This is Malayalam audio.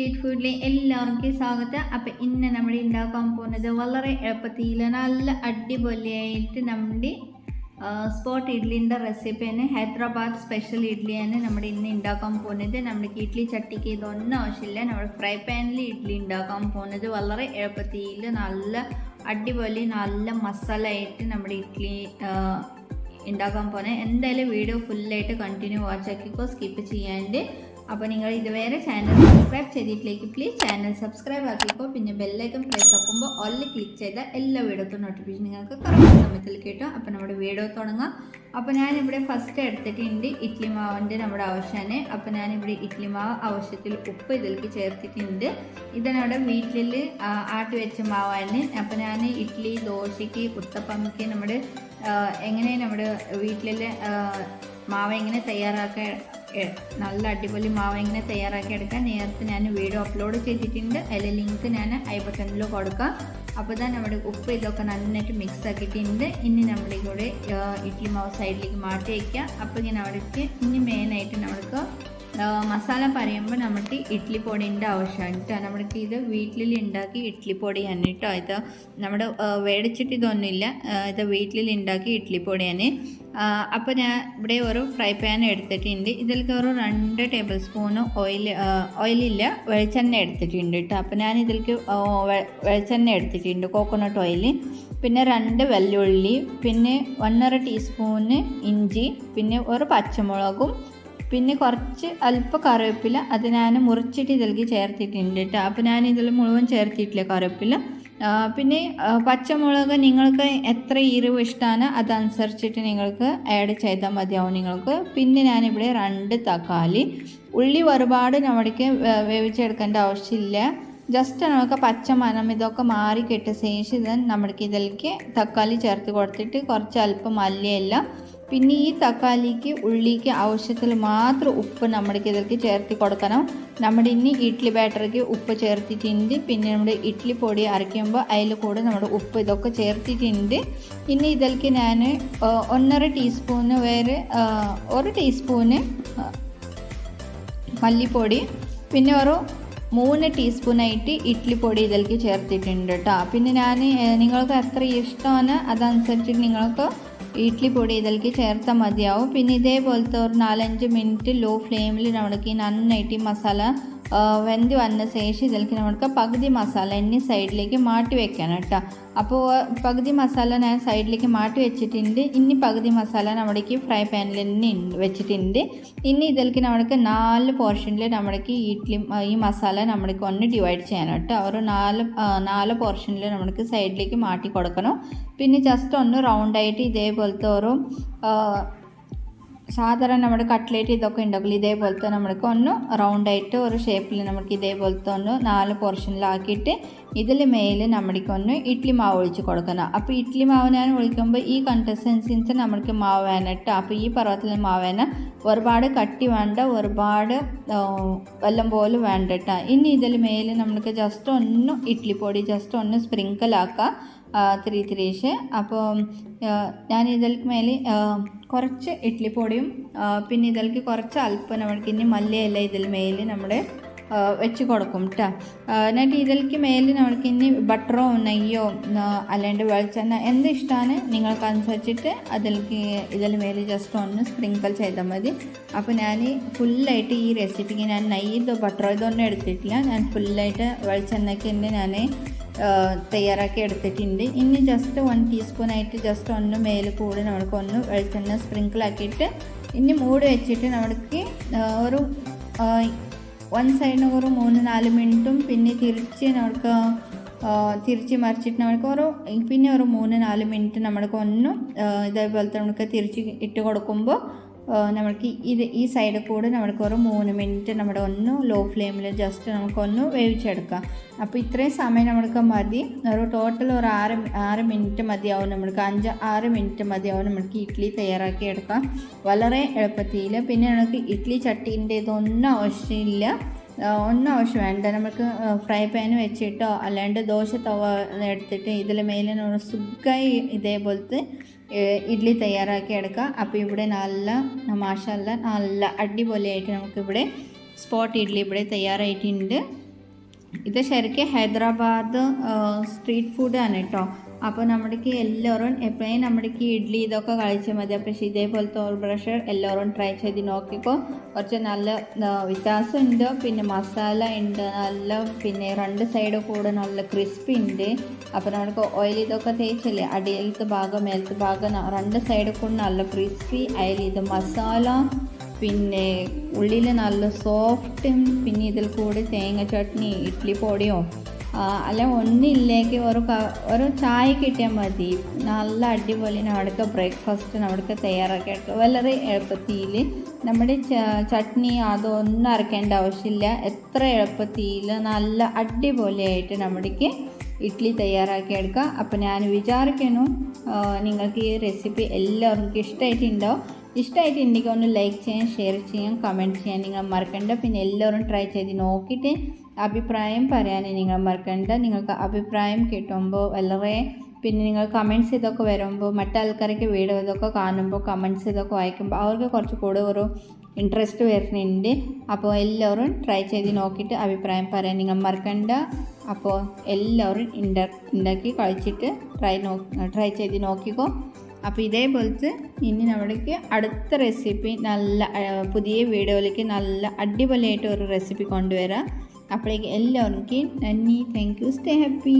സ്ട്രീറ്റ് ഫുഡിലെ എല്ലാവർക്കും സ്വാഗതം. അപ്പം ഇന്ന് നമ്മൾ ഉണ്ടാക്കാൻ പോകുന്നത് വളരെ എളുപ്പത്തിൽ നല്ല അടിപൊളിയായിട്ട് നമ്മുടെ സ്പോട്ട് ഇഡ്ലിന്റെ റെസിപ്പിയാണ് ഹൈദരാബാദ് സ്പെഷ്യൽ ഇഡ്ലിയാണ് നമ്മൾ ഇന്ന് ഉണ്ടാക്കാൻ പോകുന്നത്. നമ്മുടെ ഇഡ്ലി ചട്ടിക്ക് ഇതൊന്നും ആവശ്യമില്ല. നമ്മൾ ഫ്രൈ പാനിൽ ഇഡ്ലി ഉണ്ടാക്കാൻ പോകുന്നത് വളരെ എളുപ്പത്തിൽ നല്ല അടിപൊളി നല്ല മസാല ആയിട്ട് നമ്മുടെ ഇഡ്ലി ഉണ്ടാക്കാൻ പോകുന്നത്. എന്തായാലും വീഡിയോ ഫുള്ളായിട്ട് കണ്ടിന്യൂ വാച്ച് ആക്കിക്കോ. സ്കിപ്പ് ചെയ്യാണ്ട് അപ്പോൾ നിങ്ങൾ ഇതുവരെ ചാനൽ സബ്സ്ക്രൈബ് ചെയ്തിട്ടിലേക്ക് പ്ലീസ് ചാനൽ സബ്സ്ക്രൈബ് ആക്കിക്കോ. പിന്നെ ബെല്ലൈക്കൺ പ്രസ് ആക്കുമ്പോൾ ഓൺലി ക്ലിക്ക് ചെയ്താൽ എല്ലാ വീഡിയോത്തും നോട്ടിഫിക്കേഷൻ നിങ്ങൾക്ക് കറക്റ്റ് സമയത്തിൽ കിട്ടും. അപ്പോൾ നമ്മുടെ വീഡിയോ തുടങ്ങാം. അപ്പോൾ ഞാനിവിടെ ഫസ്റ്റ് എടുത്തിട്ടുണ്ട് ഇഡ്ലി മാവിന്റെ നമ്മുടെ ആവശ്യമാണ് അപ്പോൾ ഞാനിവിടെ ഇഡ്ലി മാവ് ആവശ്യത്തിൽ ഉപ്പ് ഇതിലേക്ക് ചേർത്തിട്ടുണ്ട്. ഇതാണ് വീട്ടിൽ ആട്ടി വെച്ച മാവാണ്. അപ്പോൾ ഞാൻ ഇഡ്ലി ദോശയ്ക്ക് ഉത്തപ്പമ്മയ്ക്ക് നമ്മുടെ എങ്ങനെ നമ്മുടെ വീട്ടിലെ മാവ് എങ്ങനെ തയ്യാറാക്കാൻ നല്ല അടിപൊളി മാവ് ഇങ്ങനെ തയ്യാറാക്കി എടുക്കാൻ നേരത്തെ ഞാൻ വീഡിയോ അപ്ലോഡ് ചെയ്തിട്ടുണ്ട്. അതിലെ ലിങ്ക് ഞാൻ ഐ കൊടുക്കാം. അപ്പോൾ തന്നെ നമ്മുടെ ഉപ്പ് ഇതൊക്കെ നന്നായിട്ട് മിക്സ് ആക്കിയിട്ടുണ്ട്. ഇനി നമ്മുടെ കൂടെ ഇഡ്ഡലി മാവ് സൈഡിലേക്ക് മാറ്റി വയ്ക്കുക അപ്പോൾ ഇങ്ങനെ അവിടേക്ക് ഇനി മെയിനായിട്ട് നമ്മൾക്ക് മസാല പറയുമ്പോൾ നമുക്ക് ഇഡ്ഡലി പൊടിന്റെ ആവശ്യമാണ് കേട്ടോ നമ്മൾക്ക് ഇത് വീട്ടിൽ ഉണ്ടാക്കി ഇഡ്ഡലി പൊടിയാണ് കേട്ടോ ഇത് നമ്മുടെ മേടിച്ചിട്ട് ഇതൊന്നുമില്ല ഇത് വീട്ടിൽ ഉണ്ടാക്കി ഇഡ്ഡലി പൊടിയാണ്. അപ്പോൾ ഞാൻ ഇവിടെ ഒരു ഫ്രൈ പാൻ എടുത്തിട്ടുണ്ട്. ഇതിലേക്ക് ഒരു രണ്ട് ടേബിൾ സ്പൂൺ ഓയിൽ ഓയിലില്ല വെളിച്ചെണ്ണ എടുത്തിട്ടുണ്ട് കേട്ടോ അപ്പോൾ ഞാൻ ഇതിലേക്ക് വെളിച്ചെണ്ണ എടുത്തിട്ടുണ്ട് കോക്കോനട്ട് ഓയിൽ പിന്നെ രണ്ട് വെല്ലുള്ളി പിന്നെ ഒന്നര ടീസ്പൂണ് ഇഞ്ചി പിന്നെ ഒരു പച്ചമുളകും പിന്നെ കുറച്ച് അല്പ കറിവേപ്പില അത് ഞാൻ മുറിച്ചിട്ട് ഇതിലേക്ക് ചേർത്തിട്ടുണ്ട് കേട്ടോ. അപ്പോൾ ഞാൻ ഇതിൽ മുഴുവൻ ചേർത്തിട്ടില്ല കറിവേപ്പില. പിന്നെ പച്ചമുളക് നിങ്ങൾക്ക് എത്ര എരിവ് ഇഷ്ടമാണ് അതനുസരിച്ചിട്ട് നിങ്ങൾക്ക് ആഡ് ചെയ്താൽ മതിയാവും നിങ്ങൾക്ക്. പിന്നെ ഞാനിവിടെ രണ്ട് തക്കാളി. ഉള്ളി ഒരുപാട് നമ്മൾക്ക് വേ- വേവിച്ചെടുക്കേണ്ട ആവശ്യമില്ല. ജസ്റ്റ് നമുക്ക് പച്ച മനം ഇതൊക്കെ മാറി കിട്ടിയ ശേഷം ഇത് നമ്മൾക്ക് ഇതിലേക്ക് തക്കാളി ചേർത്ത് കൊടുത്തിട്ട് കുറച്ച് അല്പം മല്ലിയില പിന്നെ ഈ തക്കാലിക്ക് ഉള്ളിക്ക് ആവശ്യത്തിൽ മാത്രം ഉപ്പ് നമ്മുടെ ഇതിലേക്ക് ചേർത്തി കൊടുക്കണം. നമ്മുടെ ഇനി ഇഡ്ഡലി ബാറ്ററിക്ക് ഉപ്പ് ചേർത്തിട്ടുണ്ട്. പിന്നെ നമ്മുടെ ഇഡ്ഡലി പൊടി അരയ്ക്കുമ്പോൾ അതിൽ കൂടെ നമ്മുടെ ഉപ്പ് ഇതൊക്കെ ചേർത്തിട്ടുണ്ട്. ഇനി ഇതിലേക്ക് ഞാൻ ഒന്നര ടീസ്പൂണ് വേറെ ഒരു ടീസ്പൂണ് മല്ലിപ്പൊടി. പിന്നെ ഒരു മൂന്ന് ടീസ്പൂണായിട്ട് ഇഡ്ഡലി പൊടി ഇതിലേക്ക് ചേർത്തിട്ടുണ്ട് കേട്ടോ. പിന്നെ ഞാൻ നിങ്ങൾക്ക് എത്ര ഇഷ്ടമാണ് അതനുസരിച്ചിട്ട് നിങ്ങൾക്ക് ഇഡ്ഡലി പൊടി ഇതിലേക്ക് ചേർത്താൽ മതിയാവും. പിന്നെ ഇതേപോലത്തെ ഒരു നാലഞ്ച് മിനിറ്റ് ലോ ഫ്ലെയിമിൽ നമ്മൾക്ക് നന്നായിട്ട് ഈ മസാല വെന്ത് വന്ന ശേഷം ഇതിലേക്ക് നമുക്ക് പകുതി മസാല ഇനി സൈഡിലേക്ക് മാറ്റി വെക്കണം കേട്ടോ. അപ്പോൾ പകുതി മസാല ഞാൻ സൈഡിലേക്ക് മാറ്റി വെച്ചിട്ടുണ്ട്. ഇനി പകുതി മസാല നമ്മുടേക്ക് ഫ്രൈ പാനിൽ തന്നെ വെച്ചിട്ടുണ്ട്. ഇനി ഇതിലേക്ക് നമ്മൾക്ക് നാല് പോർഷനിൽ നമ്മൾക്ക് ഈ ഇഡ്ഡലി ഈ മസാല നമ്മൾക്ക് ഒന്ന് ഡിവൈഡ് ചെയ്യണം കേട്ടോ. ഒരു നാല് നാല് പോർഷനിൽ നമ്മൾക്ക് സൈഡിലേക്ക് മാറ്റി കൊടുക്കണം. പിന്നെ ജസ്റ്റ് ഒന്ന് റൗണ്ടായിട്ട് ഇതേപോലത്തെ ഒരു സാധാരണ നമ്മുടെ കട്ട്ലേറ്റ് ഇതൊക്കെ ഉണ്ടെങ്കിൽ ഇതേപോലത്തെ നമ്മൾക്ക് ഒന്ന് റൗണ്ടായിട്ട് ഒരു ഷേപ്പിൽ നമുക്ക് ഇതേപോലത്തെ ഒന്ന് നാല് പോർഷനിലാക്കിയിട്ട് ഇതിൽ മേലെ നമ്മൾക്ക് ഒന്ന് ഇഡ്ഡലി മാവ് ഒഴിച്ച് കൊടുക്കണം. അപ്പോൾ ഇഡ്ഡലി മാവ് ഞാൻ ഒഴിക്കുമ്പോൾ ഈ കൺസിസ്റ്റൻസിൻസ് നമ്മൾക്ക് മാവ് വേണം അപ്പോൾ ഈ പർവത്തിൽ മാവ് വേണം ഒരുപാട് കട്ടി വേണ്ട ഒരുപാട് വല്ലം പോലെ വേണ്ട ഇനി ഇതിൽ മേലെ നമ്മൾക്ക് ജസ്റ്റ് ഒന്ന് ഇഡ്ഡലി പൊടി ജസ്റ്റ് ഒന്ന് സ്പ്രിങ്കിൾ ആക്കാം. ത്രീ ത്രീഷ്. അപ്പോൾ ഞാൻ ഇതിൽക്ക് മേലെ കുറച്ച് ഇഡ്ഡലി പൊടിയും പിന്നെ ഇതിലേക്ക് കുറച്ച് അല്പം നമ്മൾക്ക് ഇനി മല്ലിയല്ല ഇതിൽ മേലെ നമ്മൾ വെച്ച് കൊടുക്കും കേട്ടോ എന്നിട്ട് ഇതിലേക്ക് മേലെ നമ്മൾക്ക് ഇനി ബട്ടറോ നെയ്യോ അല്ലെങ്കിൽ വെളിച്ചെണ്ണ എന്ത് ഇഷ്ടമാണ് നിങ്ങൾക്ക് അനുസരിച്ചിട്ട് അതിലേക്ക് ഇതിൽ മേലെ ജസ്റ്റ് ഒന്ന് സ്പ്രിങ്കിൾ ചെയ്താൽ മതി. അപ്പോൾ ഞാൻ ഫുള്ളായിട്ട് ഈ റെസിപ്പിക്ക് ഞാൻ നെയ്യതോ ബട്ടറോ ഇതൊന്നും എടുത്തിട്ടില്ല. ഞാൻ ഫുള്ളായിട്ട് വെളിച്ചെണ്ണയ്ക്ക് ഞാൻ തയ്യാറാക്കി എടുത്തിട്ടുണ്ട്. ഇനി ജസ്റ്റ് വൺ ടീസ്പൂണായിട്ട് ജസ്റ്റ് ഒന്ന് മേലെ കൂടി നമ്മൾക്ക് ഒന്ന് വെളിച്ചെണ്ണ സ്പ്രിങ്കിൾ ആക്കിയിട്ട് ഇനി മൂടി വെച്ചിട്ട് നമ്മൾക്ക് ഒരു വൺ സൈഡിന് ഒരു മൂന്ന് നാല് മിനിറ്റും പിന്നെ തിരിച്ച് നമ്മൾക്ക് തിരിച്ച് മറിച്ചിട്ട് നമ്മൾക്ക് ഒരു പിന്നെ ഒരു മൂന്ന് നാല് മിനിറ്റ് നമ്മൾക്ക് ഒന്ന് ഇതേപോലത്തെ നമുക്ക് തിരിച്ച് ഇട്ട് കൊടുക്കുമ്പോൾ നമ്മൾക്ക് ഇത് ഈ സൈഡിൽ കൂടെ നമ്മൾക്ക് ഒരു മൂന്ന് മിനിറ്റ് നമ്മുടെ ഒന്ന് ലോ ഫ്ലെയിമിൽ ജസ്റ്റ് നമുക്കൊന്ന് വേവിച്ചെടുക്കാം. അപ്പോൾ ഇത്രയും സമയം നമ്മൾക്ക് മതി. ഒരു ടോട്ടൽ ഒരു ആറ് ആറ് മിനിറ്റ് മതിയാവും നമ്മൾക്ക്. അഞ്ച് ആറ് മിനിറ്റ് മതിയാവും നമ്മൾക്ക് ഇഡ്ഡലി തയ്യാറാക്കി എടുക്കാം. വളരെ എളുപ്പത്തിൽ പിന്നെ നമുക്ക് ഇഡ്ഡലി ചട്ടീന്റെ ഇതൊന്നും ആവശ്യമില്ല. ഒന്നും ആവശ്യം വേണ്ട. നമുക്ക് ഫ്രൈ പാൻ വെച്ചിട്ടോ അല്ലാണ്ട് ദോശ തവ എടുത്തിട്ട് ഇതിൽ മേലെ നമ്മൾ സുഖമായി ഇതേപോലത്തെ ഇഡ്ഡലി തയ്യാറാക്കി എടുക്കാം. അപ്പോൾ ഇവിടെ നല്ല മാഷല്ല നല്ല അടിപൊളിയായിട്ട് നമുക്കിവിടെ സ്പോട്ട് ഇഡ്ഡലി ഇവിടെ തയ്യാറായിട്ടുണ്ട്. ഇത് ശരിക്കും ഹൈദരാബാദ് സ്ട്രീറ്റ് ഫുഡാണ് കേട്ടോ അപ്പോൾ നമ്മുടേക്ക് എല്ലാവരും എപ്പോഴും നമ്മുടേക്ക് ഇഡ്ഡലി ഇതൊക്കെ കഴിച്ചാൽ മതി. പക്ഷേ ഇതേപോലത്തെ ഒരു ബ്രഷ് എല്ലാവരും ട്രൈ ചെയ്ത് നോക്കിക്കോ. കുറച്ച് നല്ല വ്യത്യാസം വ്യത്യാസമുണ്ട്. പിന്നെ മസാല ഉണ്ട്. നല്ല പിന്നെ രണ്ട് സൈഡ് കൂടെ നല്ല ക്രിസ്പി ഉണ്ട്. അപ്പോൾ നമ്മൾക്ക് ഓയിൽ ഇതൊക്കെ തേച്ചില്ലേ? അടിയിലത്തെ ഭാഗം മേലത്തെ ഭാഗം രണ്ട് സൈഡ് കൂടെ നല്ല ക്രിസ്പി അതിൽ ഇത് മസാല പിന്നെ ഉള്ളിൽ നല്ല സോഫ്റ്റും പിന്നെ ഇതിൽ കൂടി തേങ്ങ ചട്നി ഇഡ്ഡലി പൊടിയോ അല്ല ഒന്നില്ലെങ്കിൽ ഒരു ഒരു ചായ കിട്ടിയാൽ മതി. നല്ല അടിപൊളി നമ്മുടെ ബ്രേക്ക്ഫാസ്റ്റ് നമ്മുടെ തയ്യാറാക്കിയിട്ട് വളരെ എളുപ്പത്തിൽ നമ്മുടെ ചട്നി അതൊന്നും അരക്കേണ്ട ആവശ്യമില്ല. എത്ര എളുപ്പത്തിൽ നല്ല അടിപൊളിയായിട്ട് നമ്മുടേക്ക് ഇഡ്ഡലി തയ്യാറാക്കിയെടുക്കുക അപ്പോൾ ഞാൻ വിചാരിക്കുന്നു നിങ്ങൾക്ക് ഈ റെസിപ്പി എല്ലാവർക്കും ഇഷ്ടമായിട്ടുണ്ടാവും ഇഷ്ടമായിട്ടുണ്ടെങ്കിൽ ഒന്ന് ലൈക്ക് ചെയ്യാൻ ഷെയർ ചെയ്യാം കമന്റ് ചെയ്യാൻ നിങ്ങൾ മറക്കണ്ട. പിന്നെ എല്ലാവരും ട്രൈ ചെയ്ത് നോക്കിയിട്ട് അഭിപ്രായം പറയാൻ നിങ്ങൾ മറക്കണ്ട. നിങ്ങൾക്ക് അഭിപ്രായം കിട്ടുമ്പോൾ വളരെ പിന്നെ നിങ്ങൾ കമന്റ്സ് ഇതൊക്കെ വരുമ്പോൾ മറ്റാൾക്കാർക്ക് വീഡിയോ ഇതൊക്കെ കാണുമ്പോൾ കമന്റ്സ് ഇതൊക്കെ വായിക്കുമ്പോൾ അവർക്ക് കുറച്ച് കൂടെ ഒരു ഇൻട്രസ്റ്റ് വരുന്നുണ്ട്. അപ്പോൾ എല്ലാവരും ട്രൈ ചെയ്ത് നോക്കിയിട്ട് അഭിപ്രായം പറയാൻ നിങ്ങൾ മറക്കണ്ട. അപ്പോൾ എല്ലാവരും ഉണ്ടാ ഉണ്ടാക്കി കഴിച്ചിട്ട് ട്രൈ നോ ട്രൈ ചെയ്ത് നോക്കിക്കോ. അപ്പോൾ ഇതേപോലത്തെ ഇനി നമ്മൾക്ക് അടുത്ത റെസിപ്പി നല്ല പുതിയ വീഡിയോയിലേക്ക് നല്ല അടിപൊളിയായിട്ട് ഒരു റെസിപ്പി കൊണ്ടുവരാം. അപ്പോഴേക്ക് എല്ലാവർക്കും നന്ദി. Thank you stay happy